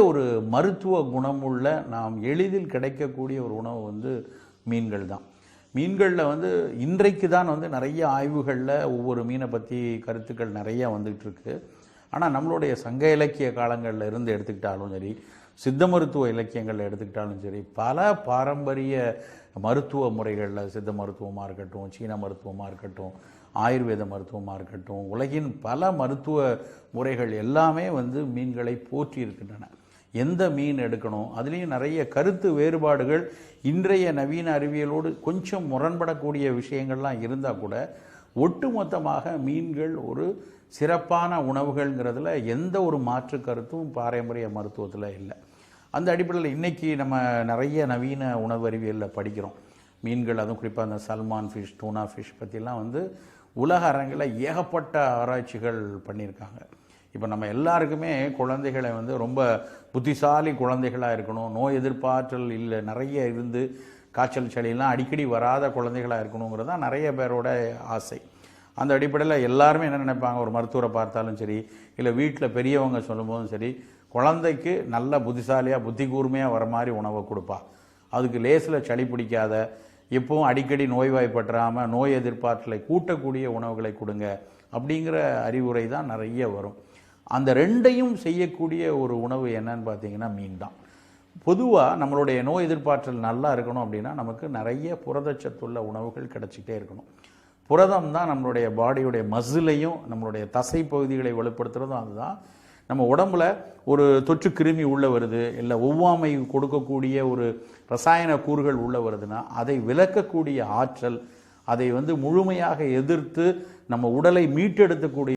ஒரு மருத்துவ குணமுள்ள நாம் எளிதில் கிடைக்கக்கூடிய ஒரு உணவு வந்து மீன்கள் தான். மீன்களில் வந்து இன்றைக்கு தான் வந்து நிறைய ஆய்வுகளில் ஒவ்வொரு மீனை பற்றி கருத்துக்கள் நிறையா வந்துகிட்டு இருக்கு ஆனால் நம்மளுடைய சங்க இலக்கிய காலங்களில் இருந்து எடுத்துக்கிட்டாலும் சரி சித்த மருத்துவ இலக்கியங்களில் எடுத்துக்கிட்டாலும் சரி பல பாரம்பரிய மருத்துவ முறைகளில் சித்த மருத்துவமாக இருக்கட்டும் சீன மருத்துவமாக இருக்கட்டும் ஆயுர்வேத மருத்துவமாக இருக்கட்டும் உலகின் பல மருத்துவ முறைகள் எல்லாமே வந்து மீன்களை போற்றி இருக்கின்றன எந்த மீன் எடுக்கணும்? அதுலேயும் நிறைய கருத்து வேறுபாடுகள் இன்றைய நவீன அறிவியலோடு கொஞ்சம் முரண்படக்கூடிய விஷயங்கள்லாம் இருந்தால் கூட ஒட்டுமொத்தமாக மீன்கள் ஒரு சிறப்பான உணவுகள்ங்கிறதுல எந்த ஒரு மாற்று கருத்தும் பாரம்பரிய மருத்துவத்தில் இல்லை. அந்த அடிப்படையில் இன்றைக்கி நம்ம நிறைய நவீன உணவு அறிவியலில் படிக்கிறோம். மீன்கள் அதுவும் குறிப்பாக அந்த சல்மான் ஃபிஷ் டூனா ஃபிஷ் பற்றிலாம் வந்து உலக அரங்கில் ஏகப்பட்ட ஆராய்ச்சிகள் பண்ணியிருக்காங்க. இப்போ நம்ம எல்லாருக்குமே குழந்தைகளை வந்து ரொம்ப புத்திசாலி குழந்தைகளாக இருக்கணும். நோய் எதிர்ப்பாற்றல் இல்லை நிறைய இருந்து காய்ச்சல் சளியெல்லாம் அடிக்கடி வராத குழந்தைகளாக இருக்கணுங்கிறது தான் நிறைய பேரோட ஆசை. அந்த அடிப்படையில் எல்லாருமே என்ன நினைப்பாங்க? ஒரு மருத்துவரை பார்த்தாலும் சரி இல்லை வீட்டில் பெரியவங்க சொல்லும்போதும் சரி குழந்தைக்கு நல்ல புத்திசாலியாக புத்தி கூர்மையாக வர மாதிரி உணவை கொடுப்பா. அதுக்கு லேசில் சளி பிடிக்காத எப்பவும் அடிக்கடி நோய்வாய்ப்பற்றாமல் நோய் எதிர்ப்பாற்றலை கூட்டக்கூடிய உணவுகளை கொடுங்க அப்படிங்கிற அறிவுரை தான் நிறைய வரும். அந்த ரெண்டையும் செய்யக்கூடிய ஒரு உணவு என்னன்னு பார்த்தீங்கன்னா மீன் தான் பொதுவாக நம்மளுடைய நோய் எதிர்ப்பாற்றல் நல்லா இருக்கணும் அப்படின்னா நமக்கு நிறைய புரதச்சத்துள்ள உணவுகள் கிடச்சிட்டே இருக்கணும். புரதம் தான் நம்மளுடைய பாடியுடைய மசிலையும் நம்மளுடைய தசை பகுதிகளை வலுப்படுத்துகிறதும் அதுதான். நம்ம உடம்புல ஒரு தொற்று கிருமி உள்ளே வருது இல்லை ஒவ்வாமை கொடுக்கக்கூடிய ஒரு ரசாயன கூறுகள் உள்ளே வருதுன்னா அதை விலக்கக்கூடிய ஆற்றல் அதை வந்து முழுமையாக எதிர்த்து நம்ம உடலை மீட்டெடுக்கக்கூடிய